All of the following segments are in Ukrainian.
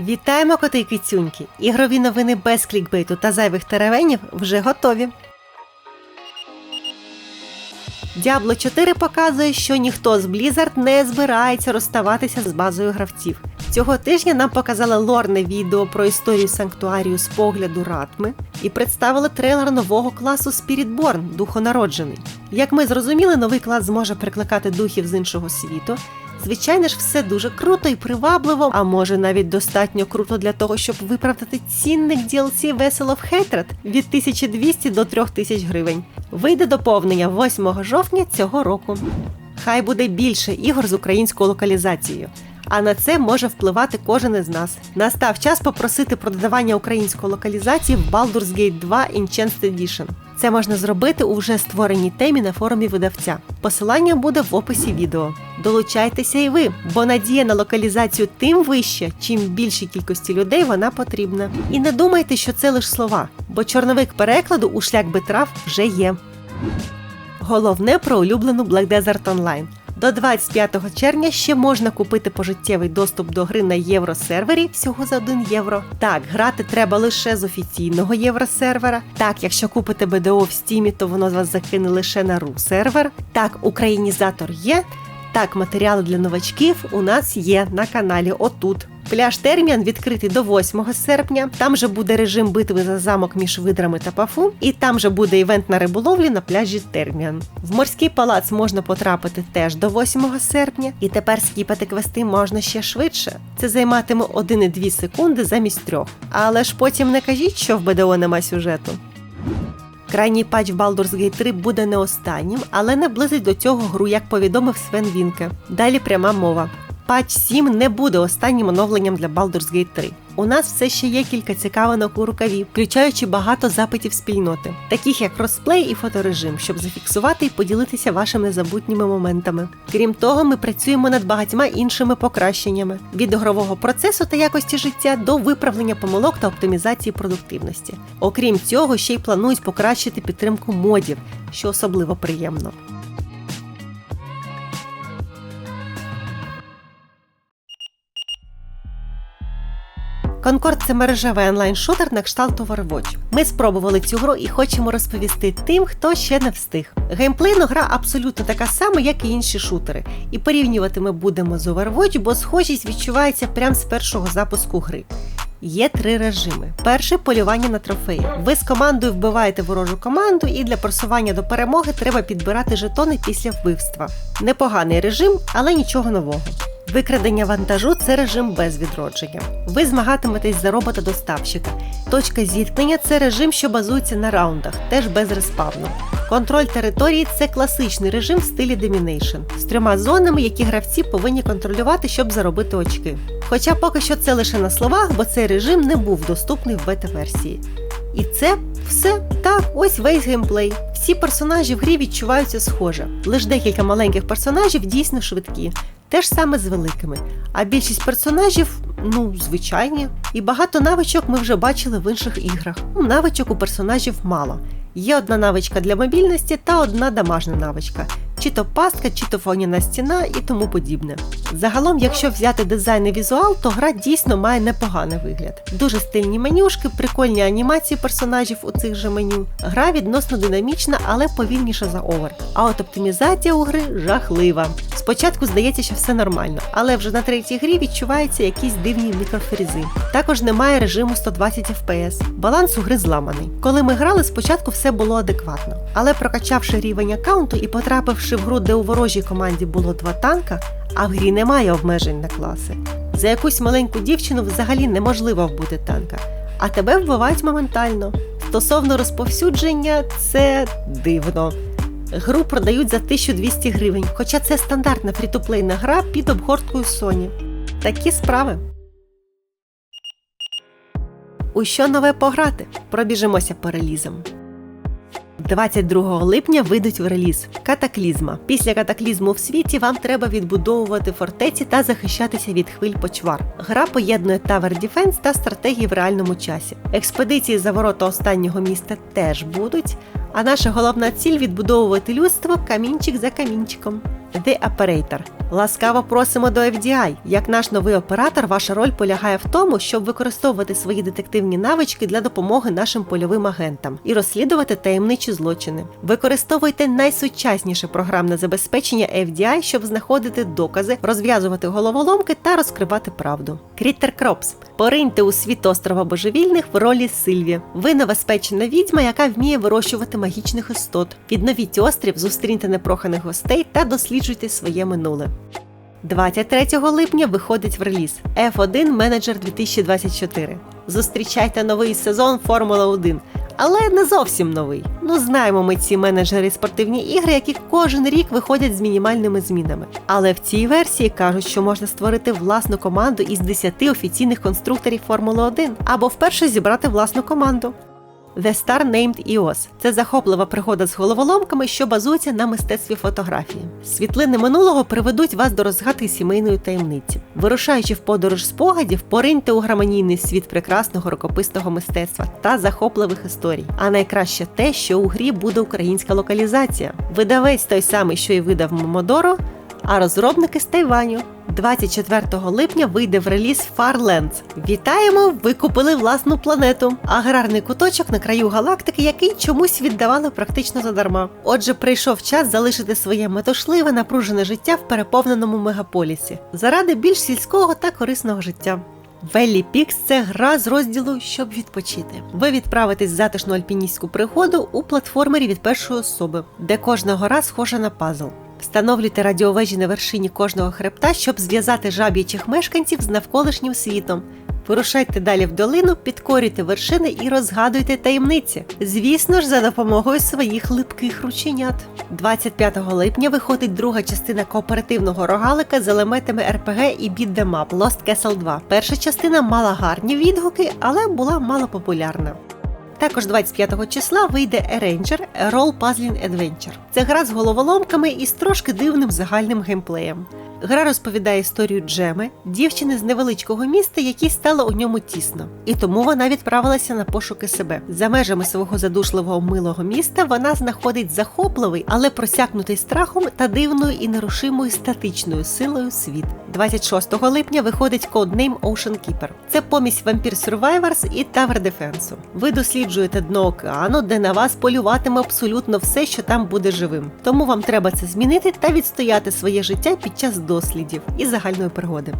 Вітаємо коти і кицюньки! Ігрові новини без клікбейту та зайвих теревенів вже готові. Diablo 4 показує, що ніхто з Blizzard не збирається розставатися з базою гравців. Цього тижня нам показали лорне відео про історію санктуарію з погляду Ратми і представили трейлер нового класу Spiritborn – Духонароджений. Як ми зрозуміли, новий клас зможе прикликати духів з іншого світу. Звичайно ж, все дуже круто і привабливо, а може навіть достатньо круто для того, щоб виправдати цінник DLC Vessel of Hatred від 1200 до 3000 гривень. Вийде доповнення 8 жовтня цього року. Хай буде більше ігор з українською локалізацією. А на це може впливати кожен із нас. Настав час попросити про додавання української локалізації в Baldur's Gate 2 Enhanced Edition. Це можна зробити у вже створеній темі на форумі видавця. Посилання буде в описі відео. Долучайтеся і ви, бо надія на локалізацію тим вища, чим більшій кількості людей вона потрібна. І не думайте, що це лише слова, бо чорновик перекладу у шлях битрав вже є. Головне про улюблену Black Desert Online. До 25 червня ще можна купити пожиттєвий доступ до гри на євросервері всього за 1 євро. Так, грати треба лише з офіційного євросервера. Так, якщо купите БДО в стімі, то воно вас закине лише на ру сервер. Так, українізатор є. Так, матеріали для новачків у нас є на каналі отут. Пляж Терміан відкритий до 8 серпня. Там же буде режим битви за замок між видрами та пафу, і там же буде івент на риболовлі на пляжі Терміан. В морський палац можна потрапити теж до 8 серпня, і тепер скіпати квести можна ще швидше. Це займатиме 1,2 секунди замість трьох. Але ж потім не кажіть, що в БДО нема сюжету. Крайній патч в Baldur's Gate 3 буде не останнім, але наблизить до цього гру, як повідомив Свен Вінке. Далі пряма мова. Патч 7 не буде останнім оновленням для Baldur's Gate 3. У нас все ще є кілька цікавинок у рукаві, включаючи багато запитів спільноти, таких як розплей і фоторежим, щоб зафіксувати і поділитися вашими незабутніми моментами. Крім того, ми працюємо над багатьма іншими покращеннями від ігрового процесу та якості життя до виправлення помилок та оптимізації продуктивності. Окрім цього, ще й планують покращити підтримку модів, що особливо приємно. Конкорд це мережевий онлайн-шутер на кшталт Overwatch. Ми спробували цю гру і хочемо розповісти тим, хто ще не встиг. Геймплейно гра абсолютно така сама, як і інші шутери, і порівнювати ми будемо з Overwatch, бо схожість відчувається прямо з першого запуску гри. Є три режими. Перший полювання на трофеї. Ви з командою вбиваєте ворожу команду, і для просування до перемоги треба підбирати жетони після вбивства. Непоганий режим, але нічого нового. Викрадення вантажу це режим без відродження. Ви змагатиметесь за робота-доставщика. Точка зіткнення це режим, що базується на раундах, теж без респавну. Контроль території це класичний режим в стилі Domination, з трьома зонами, які гравці повинні контролювати, щоб заробити очки. Хоча поки що це лише на словах, бо цей режим не був доступний в бета-версії. І це все так, ось весь геймплей. Всі персонажі в грі відчуваються схоже. Лише декілька маленьких персонажів дійсно швидкі. Те ж саме з великими. А більшість персонажів, ну, звичайні. І багато навичок ми вже бачили в інших іграх. Ну, Навичок у персонажів мало. Є одна навичка для мобільності та одна домашня навичка. Чи то пастка, чи то фоніна стіна і тому подібне. Загалом, якщо взяти дизайн і візуал, то гра дійсно має непоганий вигляд. Дуже стильні менюшки, прикольні анімації персонажів у цих же меню. Гра відносно динамічна, але повільніша за овер. А от оптимізація у гри жахлива. Спочатку здається, що все нормально, але вже на третій грі відчуваються якісь дивні мікрофрізи. Також немає режиму 120 FPS. Баланс у гри зламаний. Коли ми грали, спочатку все було адекватно, але прокачавши рівень аккаунту і потрапивши в гру, де у ворожій команді було два танка, а в грі немає обмежень на класи. За якусь маленьку дівчину взагалі неможливо вбити танка, а тебе вбивають моментально. Стосовно розповсюдження, це дивно. Гру продають за 1200 гривень, хоча це стандартна фрітоплейна гра під обгорткою Sony. Такі справи. У що нове пограти? Пробіжимося по релізам. 22 липня вийдуть в реліз Катаклізма. Після катаклізму в світі вам треба відбудовувати фортеці та захищатися від хвиль почвар. Гра поєднує Tower Defense та стратегії в реальному часі. Експедиції за ворота останнього міста теж будуть. А наша головна ціль відбудовувати людство камінчик за камінчиком. The Operator. Ласкаво просимо до FDI. Як наш новий оператор, ваша роль полягає в тому, щоб використовувати свої детективні навички для допомоги нашим польовим агентам і розслідувати таємничі злочини. Використовуйте найсучасніше програмне забезпечення FDI, щоб знаходити докази, розв'язувати головоломки та розкривати правду. Кріттер Кропс. Пориньте у світ острова божевільних в ролі Сильві. Ви новоспечена відьма, яка вміє вирощувати магічних істот. Відновіть острів, зустріньте непроханих гостей та досліджуйте своє минуле. 23 липня виходить в реліз F1 Manager 2024. Зустрічайте новий сезон Формула 1. Але не зовсім новий. Ну знаємо ми ці менеджери спортивні ігри, які кожен рік виходять з мінімальними змінами. Але в цій версії кажуть, що можна створити власну команду із 10 офіційних конструкторів Формули 1 або вперше зібрати власну команду. The Star Named EOS – це захоплива пригода з головоломками, що базується на мистецтві фотографії. Світлини минулого приведуть вас до розгадки сімейної таємниці. Вирушаючи в подорож спогадів, пориньте у гармонійний світ прекрасного рукописного мистецтва та захопливих історій. А найкраще те, що у грі буде українська локалізація. Видавець той самий, що й видав Момодоро, а розробники з Тайваню. 24 липня вийде в реліз Farlands. Вітаємо! Ви купили власну планету. Аграрний куточок на краю галактики, який чомусь віддавали практично задарма. Отже, прийшов час залишити своє метушливе, напружене життя в переповненому мегаполісі заради більш сільського та корисного життя. Веллі Пікс це гра з розділу Щоб відпочити. Ви відправитесь в затишну альпіністську пригоду у платформері від першої особи, де кожна гора схожа на пазл. Встановлюйте радіовежі на вершині кожного хребта, щоб зв'язати жаб'ячих мешканців з навколишнім світом. Вирушайте далі в долину, підкорюйте вершини і розгадуйте таємниці. Звісно ж, за допомогою своїх липких рученят. 25 липня виходить друга частина кооперативного рогалика з елементами RPG і Up Lost Castle 2. Перша частина мала гарні відгуки, але була мало популярна. Також 25 числа вийде Arranger – Role Puzzling Adventure. Це гра з головоломками і з трошки дивним загальним геймплеєм. Гра розповідає історію Джеми, дівчини з невеличкого міста, якій стало у ньому тісно. І тому вона відправилася на пошуки себе. За межами свого задушливого милого міста вона знаходить захопливий, але просякнутий страхом та дивною і нерушимою статичною силою світ. 26 липня виходить коднейм Ocean Keeper. Це помість Vampire Survivors і Tower Defense. Ви досліджуєте дно океану, де на вас полюватиме абсолютно все, що там буде живим. Тому вам треба це змінити та відстояти своє життя під час дослідів і загальної пригоди.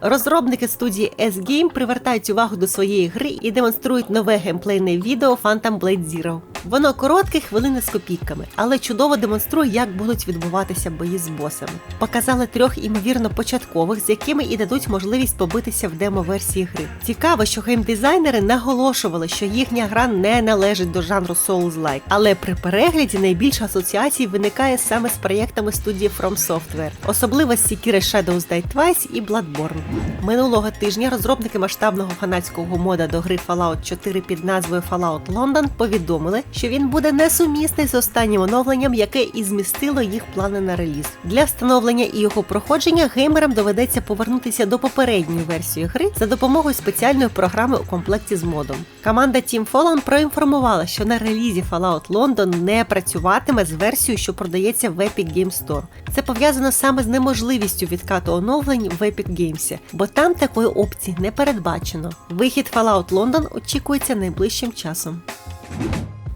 Розробники студії S-Game привертають увагу до своєї гри і демонструють нове геймплейне відео Phantom Blade Zero. Воно коротке, хвилини з копійками, але чудово демонструє, як будуть відбуватися бої з босами. Показали трьох імовірно початкових, з якими і дадуть можливість побитися в демо-версії гри. Цікаво, що геймдизайнери наголошували, що їхня гра не належить до жанру Souls-like, але при перегляді найбільше асоціацій виникає саме з проєктами студії From Software, особливо з Sekiro Shadows Die Twice і Bloodborne. Минулого тижня розробники масштабного фанатського мода до гри Fallout 4 під назвою Fallout London повідомили, що він буде несумісний з останнім оновленням, яке і змістило їх плани на реліз. Для встановлення і його проходження геймерам доведеться повернутися до попередньої версії гри за допомогою спеціальної програми у комплекті з модом. Команда Team Fallout проінформувала, що на релізі Fallout London не працюватиме з версією, що продається в Epic Games Store. Це пов'язано саме з неможливістю відкату оновлень в Epic Games, бо там такої опції не передбачено. Вихід Fallout London очікується найближчим часом.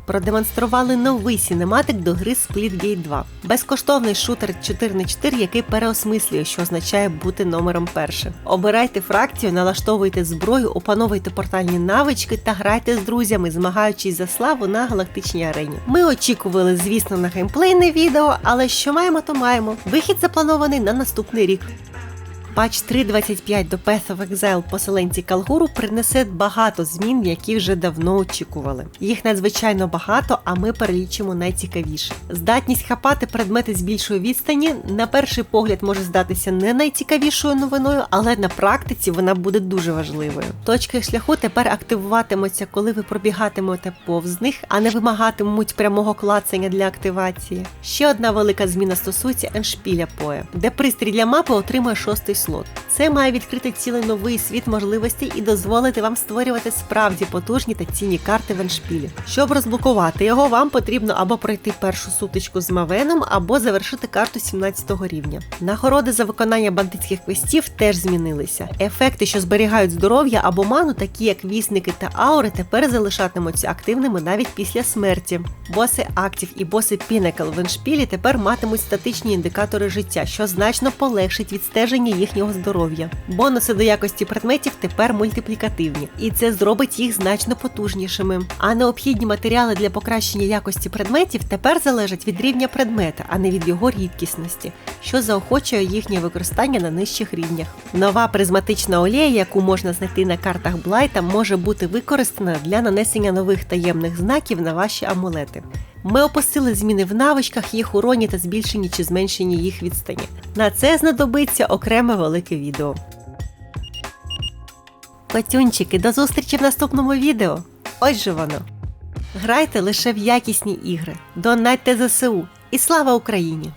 Продемонстрували новий сінематик до гри Splitgate 2. Безкоштовний шутер 4 на 4 який переосмислює, що означає бути номером першим. Обирайте фракцію, налаштовуйте зброю, опановуйте портальні навички та грайте з друзями, змагаючись за славу на галактичній арені. Ми очікували, звісно, на геймплейне відео, але що маємо, то маємо. Вихід запланований на наступний рік. Патч 3.25 до Path of Exile поселенці Калгуру принесе багато змін, які вже давно очікували. Їх надзвичайно багато, а ми перелічимо найцікавіше. Здатність хапати предмети з більшої відстані на перший погляд може здатися не найцікавішою новиною, але на практиці вона буде дуже важливою. Точки шляху тепер активуватимуться, коли ви пробігатимете повз них, а не вимагатимуть прямого клацання для активації. Ще одна велика зміна стосується еншпіля поя, де пристрій для мапи отримує шостий слот. Це має відкрити цілий новий світ можливостей і дозволити вам створювати справді потужні та цінні карти в еншпілі. Щоб розблокувати його, вам потрібно або пройти першу сутичку з Мавеном, або завершити карту 17 рівня. Нагороди за виконання бандитських квестів теж змінилися. Ефекти, що зберігають здоров'я або ману, такі як вісники та аури, тепер залишатимуться активними навіть після смерті. Боси актів і боси Пінекл в еншпілі тепер матимуть статичні індикатори життя, що значно полегшить відстеження їхнього здоров'я. Бонуси до якості предметів тепер мультиплікативні, і це зробить їх значно потужнішими. А необхідні матеріали для покращення якості предметів тепер залежать від рівня предмета, а не від його рідкісності, що заохочує їхнє використання на нижчих рівнях. Нова призматична олія, яку можна знайти на картах Блайта, може бути використана для нанесення нових таємних знаків на ваші амулети. Ми опустили зміни в навичках, їх уроні та збільшені чи зменшені їх відстані. На це знадобиться окреме велике відео. Котюнчики, до зустрічі в наступному відео. Ось же воно. Грайте лише в якісні ігри, Донайте ЗСУ і слава Україні!